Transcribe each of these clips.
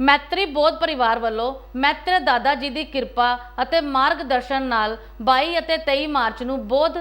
ਮੈਤਰੀ ਬੋਧ ਪਰਿਵਾਰ ਵੱਲੋਂ ਮੈਤਰ ਦਾਦਾ ਜੀ ਦੀ ਕਿਰਪਾ ਅਤੇ ਮਾਰਗਦਰਸ਼ਨ ਨਾਲ 22 ਅਤੇ 23 ਮਾਰਚ ਨੂੰ ਬੋਧ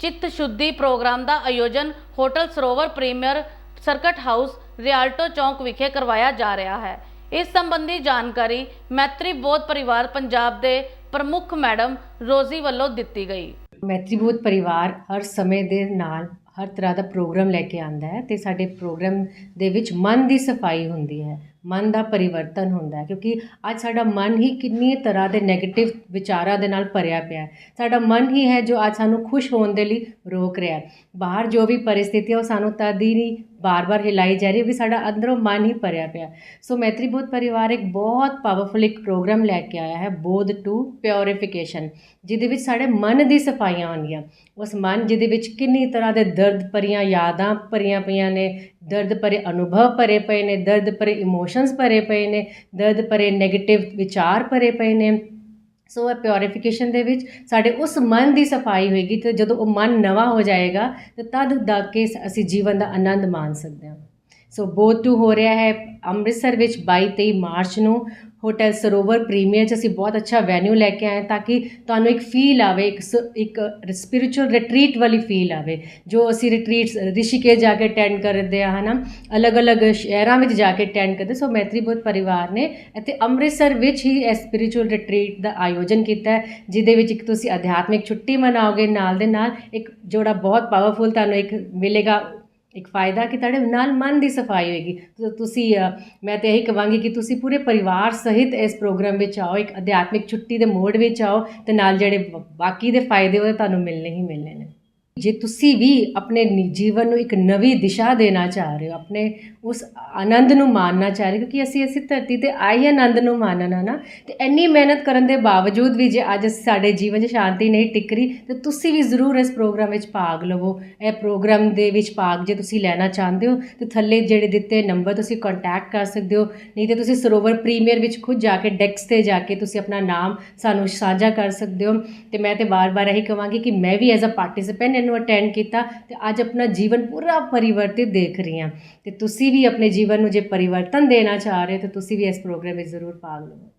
ਚਿੱਤ ਸ਼ੁੱਧੀ ਪ੍ਰੋਗਰਾਮ ਦਾ ਆਯੋਜਨ ਹੋਟਲ ਸਰੋਵਰ ਪ੍ਰੀਮੀਅਰ ਸਰਕਟ ਹਾਊਸ, ਰਿਆਲਟੋ ਚੌਂਕ ਵਿਖੇ ਕਰਵਾਇਆ ਜਾ ਰਿਹਾ ਹੈ। ਇਸ ਸੰਬੰਧੀ ਜਾਣਕਾਰੀ ਮੈਤਰੀ ਬੋਧ ਪਰਿਵਾਰ ਪੰਜਾਬ ਦੇ ਪ੍ਰਮੁੱਖ ਮੈਡਮ ਰੋਜ਼ੀ ਵੱਲੋਂ ਦਿੱਤੀ ਗਈ। ਮੈਤਰੀ ਬੋਧ ਪਰਿਵਾਰ ਹਰ ਸਮੇਂ ਦੇ ਨਾਲ ਹਰ ਤਰ੍ਹਾਂ ਦਾ ਪ੍ਰੋਗਰਾਮ ਲੈ ਕੇ ਆਂਦਾ ਹੈ ਤੇ ਸਾਡੇ ਪ੍ਰੋਗਰਾਮ ਦੇ ਵਿੱਚ ਮਨ ਦੀ ਸਫ਼ਾਈ ਹੁੰਦੀ ਹੈ। ਮਨ ਦਾ ਪਰਿਵਰਤਨ ਹੁੰਦਾ ਕਿਉਂਕਿ ਅੱਜ ਸਾਡਾ ਮਨ ਹੀ ਕਿੰਨੀ ਤਰ੍ਹਾਂ ਦੇ ਨੈਗੇਟਿਵ ਵਿਚਾਰਾਂ ਦੇ ਨਾਲ ਭਰਿਆ ਪਿਆ ਸਾਡਾ ਮਨ ਹੀ ਹੈ ਜੋ ਅੱਜ ਸਾਨੂੰ ਖੁਸ਼ ਹੋਣ ਦੇ ਲਈ ਰੋਕ ਰਿਹਾ ਬਾਹਰ ਜੋ ਵੀ ਪਰਿਸਥਿਤੀ ਉਹ ਸਾਨੂੰ ਤਦ ਹੀ ਨਹੀਂ, ਬਾਰ-ਬਾਰ ਹਿਲਾਈ ਜਾ ਰਹੀ ਹੈ ਸਾਡਾ ਅੰਦਰੋਂ ਮਨ ਹੀ ਭਰਿਆ ਪਿਆ ਸੋ ਮੈਤਰੀ ਬੋਧ ਪਰਿਵਾਰ ਇੱਕ ਬਹੁਤ ਪਾਵਰਫੁਲ ਇੱਕ ਪ੍ਰੋਗਰਾਮ ਲੈ ਕੇ ਆਇਆ ਹੈ ਬੋਧ ਟੂ ਪਿਉਰੀਫਿਕੇਸ਼ਨ ਜਿਹਦੇ ਵਿੱਚ ਸਾਡੇ ਮਨ ਦੀ ਸਫਾਈਆਂ ਆਉਂਦੀਆਂ ਉਸ ਮਨ ਜਿਹਦੇ ਵਿੱਚ ਕਿੰਨੀ ਤਰ੍ਹਾਂ ਦੇ ਦਰਦ ਭਰੀਆਂ, ਯਾਦਾਂ ਭਰੀਆਂ ਪਈਆਂ ਨੇ ਦਰਦ ਭਰੇ ਅਨੁਭਵ ਭਰੇ ਪਏ ਨੇ, ਦਰਦ ਭਰੇ ਇਮੋਸ਼ਨਸ ਭਰੇ ਪਏ ਨੇ, ਦਰਦ ਭਰੇ 네ਗੇਟਿਵ ਵਿਚਾਰ ਭਰੇ ਪਏ ਨੇ। ਸੋ ਇਹ ਪਿਉਰੀਫਿਕੇਸ਼ਨ ਦੇ ਵਿੱਚ ਸਾਡੇ ਉਸ ਮਨ ਦੀ ਸਫ਼ਾਈ ਹੋਏਗੀ ਤੇ ਜਦੋਂ ਉਹ ਮਨ ਨਵਾਂ ਹੋ ਜਾਏਗਾ, ਤੇ ਤਦ ਦਾ ਕੇ ਅਸੀਂ ਜੀਵਨ ਦਾ ਆਨੰਦ ਮਾਣ ਸਕਦੇ ਹਾਂ। ਸੋ ਬੋਧ ਟੂ ਹੋ ਰਿਹਾ ਹੈ, ਅੰਮ੍ਰਿਤਸਰ ਵਿੱਚ 22 23 ਮਾਰਚ ਨੂੰ ਹੋਟਲ ਸਰੋਵਰ ਪ੍ਰੀਮੀਅਰ 'ਚ ਅਸੀਂ ਬਹੁਤ ਅੱਛਾ ਵੈਨਿਊ ਲੈ ਕੇ ਆਏ ਤਾਂ ਕਿ ਤੁਹਾਨੂੰ ਇੱਕ ਫੀਲ ਆਵੇ, ਇੱਕ ਸ- ਇੱਕ ਸਪਿਰਚੁਅਲ ਰਿਟਰੀਟ ਵਾਲੀ ਫੀਲ ਆਵੇ, ਜੋ ਅਸੀਂ ਰਿਟਰੀਟਸ ਰਿਸ਼ੀਕੇਸ਼ ਜਾ ਕੇ ਅਟੈਂਡ ਕਰਦੇ ਆ ਹਨਾ? ਅਲੱਗ-ਅਲੱਗ ਸ਼ਹਿਰਾਂ ਵਿੱਚ ਜਾ ਕੇ ਅਟੈਂਡ ਕਰਦੇ ਸੋ ਮੈਤਰੀ ਬੋਧ ਪਰਿਵਾਰ ਨੇ ਇੱਥੇ ਅੰਮ੍ਰਿਤਸਰ ਵਿੱਚ ਹੀ ਇਹ ਸਪਿਰਚੁਅਲ ਰਿਟਰੀਟ ਦਾ ਆਯੋਜਨ ਕੀਤਾ ਹੈ, ਜਿਹਦੇ ਵਿੱਚ ਇੱਕ ਤੁਸੀਂ ਅਧਿਆਤਮਿਕ ਛੁੱਟੀ ਮਨਾਓਗੇ, ਨਾਲ ਦੇ ਨਾਲ ਇੱਕ ਜੋੜਾ ਬਹੁਤ ਪਾਵਰਫੁਲ ਤੁਹਾਨੂੰ ਇੱਕ ਮਿਲੇਗਾ ਇੱਕ ਫਾਇਦਾ ਕਿ ਤੁਹਾਡੇ ਨਾਲ ਮਨ ਦੀ ਸਫ਼ਾਈ ਹੋਏਗੀ। ਤੁਸੀਂ ਮੈਂ ਤੇ ਇਹੀ ਕਹਾਂਗੀ ਕਿ ਤੁਸੀਂ ਪੂਰੇ ਪਰਿਵਾਰ ਸਹਿਤ ਇਸ ਪ੍ਰੋਗਰਾਮ ਵਿੱਚ ਆਓ, ਇੱਕ ਅਧਿਆਤਮਿਕ ਛੁੱਟੀ ਦੇ ਮੋਡ ਵਿੱਚ ਆਓ ਤੇ ਨਾਲ ਜਿਹੜੇ ਬਾਕੀ ਦੇ ਫਾਇਦੇ ਉਹ ਤੁਹਾਨੂੰ ਮਿਲਣੇ ਹੀ ਮਿਲਣੇ ਨੇ। ਜੇ ਤੁਸੀਂ ਵੀ ਆਪਣੇ ਜੀਵਨ ਨੂੰ ਇੱਕ ਨਵੀਂ ਦਿਸ਼ਾ ਦੇਣਾ ਚਾਹ ਰਹੇ ਹੋ ਆਪਣੇ ਉਸ ਆਨੰਦ ਨੂੰ ਮਾਣਨਾ ਚਾਹ ਰਹੇ ਹੋ, ਕਿਉਂਕਿ ਅਸੀਂ ਇਸ ਧਰਤੀ ਤੇ ਆਏ ਆਨੰਦ ਨੂੰ ਮਾਣਨਾ ਨਾ। ਤੇ ਇੰਨੀ ਮਿਹਨਤ ਕਰਨ ਦੇ ਬਾਵਜੂਦ ਵੀ ਜੇ ਅੱਜ ਸਾਡੇ ਜੀਵਨ 'ਚ ਸ਼ਾਂਤੀ ਨਹੀਂ ਟਿਕ ਰਹੀ ਤੇ ਤੁਸੀਂ ਵੀ ਜ਼ਰੂਰ ਇਸ ਪ੍ਰੋਗਰਾਮ ਵਿੱਚ ਭਾਗ ਲਵੋ। ਇਹ ਪ੍ਰੋਗਰਾਮ ਦੇ ਵਿੱਚ ਭਾਗ ਜੇ ਤੁਸੀਂ ਲੈਣਾ ਚਾਹੁੰਦੇ ਹੋ ਤੇ ਥੱਲੇ ਜਿਹੜੇ ਦਿੱਤੇ ਨੰਬਰ ਤੁਸੀਂ ਕੰਟੈਕਟ ਕਰ ਸਕਦੇ ਹੋ ਨਹੀਂ ਤੇ ਤੁਸੀਂ ਸਰੋਵਰ ਪ੍ਰੀਮੀਅਰ ਵਿੱਚ ਖੁਦ ਜਾ ਕੇ ਡੈਕਸ ਤੇ ਜਾ ਕੇ ਤੁਸੀਂ ਆਪਣਾ ਨਾਮ ਸਾਨੂੰ ਸਾਂਝਾ ਕਰ ਸਕਦੇ ਹੋ। ਤੇ ਮੈਂ ਤੇ ਬਾਰ-ਬਾਰ ਇਹੀ ਕਹਾਂਗੀ ਕਿ ਮੈਂ ਵੀ ਐਜ਼ ਅ ਪਾਰਟਿਸਿਪੈਂਟ ਇਹਨੂੰ ਅਟੈਂਡ ਕੀਤਾ ਤੇ ਅੱਜ ਆਪਣਾ ਜੀਵਨ ਪੂਰਾ ਪਰਿਵਰਤਿਤ ਦੇਖ ਰਹੀ ਹਾਂ। ਤੇ ਤੁਸੀਂ ਵੀ ਆਪਣੇ ਜੀਵਨ ਨੂੰ ਜੇ ਪਰਿਵਰਤਨ ਦੇਣਾ ਚਾਹ ਰਹੇ ਹੋ, ਤਾਂ ਤੁਸੀਂ ਵੀ ਇਸ ਪ੍ਰੋਗਰਾਮ ਵਿੱਚ ਜ਼ਰੂਰ ਭਾਗ ਲਵੋ।